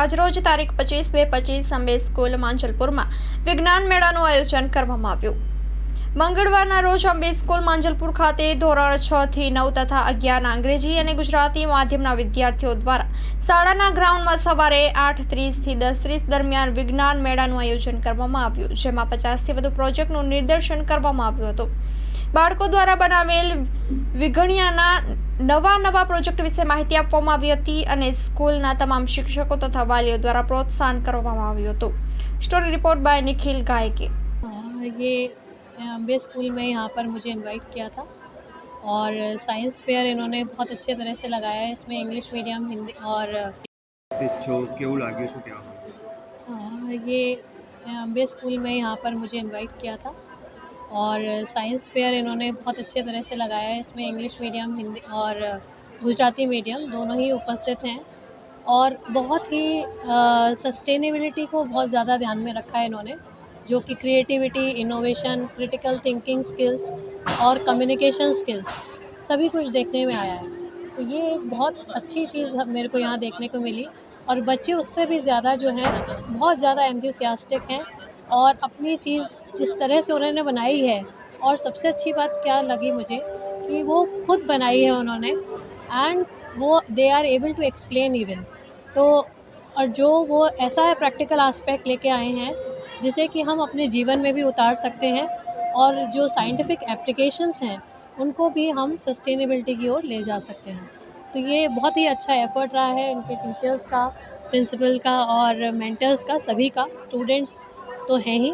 આજરોજ તારીખ પચીસ બે પચીસ અંબે સ્કૂલ માંજલપુરમાં વિજ્ઞાન મેળાનું આયોજન કરવામાં આવ્યું. મંગળવારના રોજ અંબે સ્કૂલ માંજલપુર ખાતે ધોરણ છ થી નવ તથા અગિયારના અંગ્રેજી અને ગુજરાતી માધ્યમના વિદ્યાર્થીઓ દ્વારા શાળાના ગ્રાઉન્ડમાં સવારે આઠ ત્રીસથી દસ ત્રીસ દરમિયાન વિજ્ઞાન મેળાનું આયોજન કરવામાં આવ્યું, જેમાં પચાસથી વધુ પ્રોજેક્ટનું નિદર્શન કરવામાં આવ્યું હતું. બાળકો દ્વારા બનાવેલ વિઘણિયાના નવા નવા પ્રોજેક્ટ વિશે માહિતી આપવામાં આવી હતી અને સ્કૂલના તમામ શિક્ષકો તથા વાલીઓ દ્વારા પ્રોત્સાહન કરવામાં આવ્યું હતું story report by Nikhil Gayke हाँ, ये अम्बे स्कूल में यहाँ पर मुझे इनवाइट किया था और साइंस फेयर इन्होंने बहुत अच्छे तरह से लगाया है इसमें इंग्लिश मीडियम हिंदी और ઉપસ્થિત છો કેવું લાગ્યું શું કહેવા માંગો हाँ, ये अम्बे स्कूल में यहाँ पर मुझे इनवाइट किया था और साइंस फेयर इन्होंने बहुत अच्छे तरह से लगाया है। इसमें इंग्लिश मीडियम, हिंदी और गुजराती मीडियम दोनों ही उपस्थित हैं और बहुत ही सस्टेनेबिलिटी को बहुत ज़्यादा ध्यान में रखा है इन्होंने, जो कि creativity innovation critical thinking skills और कम्युनिकेशन स्किल्स सभी कुछ देखने में आया है। तो ये एक बहुत अच्छी चीज़ मेरे को यहाँ देखने को मिली और बच्चे उससे भी ज़्यादा जो हैं, बहुत ज़्यादा एंथुसियास्टिक हैं। और अपनी चीज़ जिस तरह से उन्होंने बनाई है, और सबसे अच्छी बात क्या लगी मुझे कि वो खुद बनाई है उन्होंने एंड वो they are able to explain even तो और जो वो ऐसा है प्रैक्टिकल आस्पेक्ट लेके आए हैं, जिसे कि हम अपने जीवन में भी उतार सकते हैं, और जो साइंटिफिक एप्लीकेशंस हैं, उनको भी हम सस्टेनेबिलिटी की ओर ले जा सकते हैं। तो ये बहुत ही अच्छा एफर्ट रहा है इनके टीचर्स का प्रिंसिपल का और मेंटर्स का, सभी का स्टूडेंट्स तो हैं ही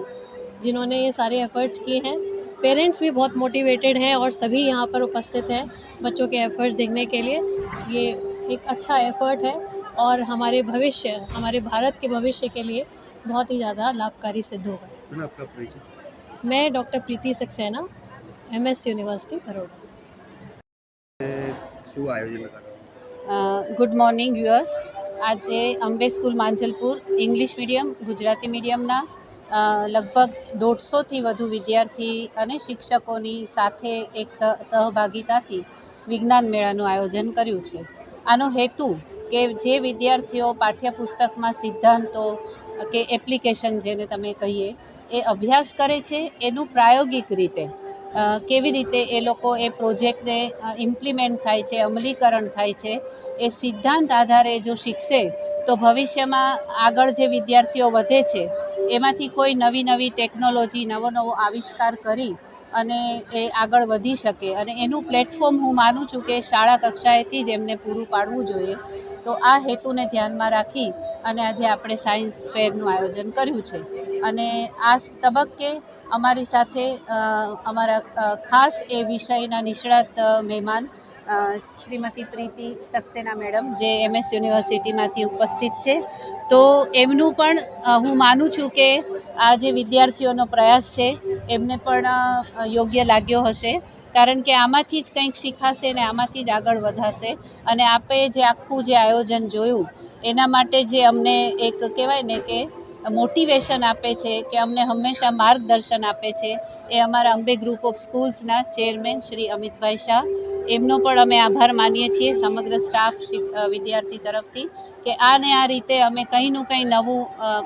जिन्होंने ये सारे एफर्ट्स किए हैं पेरेंट्स भी बहुत मोटिवेटेड हैं और सभी यहाँ पर उपस्थित हैं बच्चों के एफर्ट्स देखने के लिए ये एक अच्छा एफर्ट है और हमारे भविष्य हमारे भारत के भविष्य के लिए बहुत ही ज़्यादा लाभकारी सिद्ध होगा मैंने आपका परिचय मैं doctor Preeti Saxena M S university Baroda શું આયોજન હતા ગુડ મોર્નિંગ વ્યુઅર્સ આજે Ambe school Manjalpur English medium Gujarati મીડિયમના અ, લગભગ દોઢસોથી વધુ વિદ્યાર્થી અને શિક્ષકોની સાથે એક સહ, સહભાગિતાથી વિજ્ઞાન મેળાનું આયોજન કર્યું છે. આનો હેતુ કે જે વિદ્યાર્થીઓ પાઠ્યપુસ્તકમાં સિદ્ધાંતો કે એપ્લિકેશન જેને તમે કહીએ, એ અભ્યાસ કરે છે, એનું પ્રાયોગિક રીતે કેવી રીતે એ લોકો એ પ્રોજેક્ટને ઇમ્પ્લિમેન્ટ થાય છે, અમલીકરણ થાય છે, એ સિદ્ધાંત આધારે જો શીખશે, તો ભવિષ્યમાં આગળ જે વિદ્યાર્થીઓ વધે છે એમાંથી કોઈ નવી નવી ટેકનોલોજી, નવો નવો આવિષ્કાર કરી અને એ આગળ વધી શકે. અને એનું પ્લેટફોર્મ હું માનું છું કે શાળા કક્ષાએથી જ એમને પૂરું પાડવું જોઈએ. તો આ હેતુને ધ્યાનમાં રાખી અને આજે આપણે સાયન્સ ફેરનું આયોજન કર્યું છે. અને આ તબક્કે અમારી સાથે અમારા ખાસ એ વિષયના નિષ્ણાત મહેમાન શ્રીમતી પ્રીતિ સક્સેના મેડમ, જે એમએસ યુનિવર્સિટીમાંથી ઉપસ્થિત છે. તો એમનું પણ હું માનું છું કે આ જે વિદ્યાર્થીઓનો પ્રયાસ છે, એમને પણ યોગ્ય લાગ્યો હશે. કારણ કે આમાંથી જ કંઈક શીખાશે ને આમાંથી જ આગળ વધાશે. અને આપે જે આખું જે આયોજન જોયું, એના માટે જે અમને એક કહેવાય ને કે મોટિવેશન આપે છે, કે અમને હંમેશા માર્ગદર્શન આપે છે, એ અમારા અંબે ગ્રુપ ઓફ સ્કૂલ્સના ચેરમેન શ્રી અમિતભાઈ શાહ એમનો પણ અમે આભાર માનીએ છીએ સમગ્ર સ્ટાફ વિદ્યાર્થી તરફથી કે આ ને આ રીતે અમે કંઈનું કંઈ નવું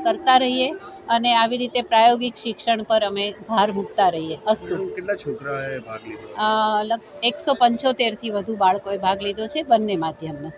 કરતા રહીએ અને આવી રીતે પ્રાયોગિક શિક્ષણ પર અમે ભાર મૂકતા રહીએ. અસ્તુ. કેટલા છોકરાએ ભાગ લીધો? એકસો પંચોતેરથી વધુ બાળકોએ ભાગ લીધો છે બંને માધ્યમમાં.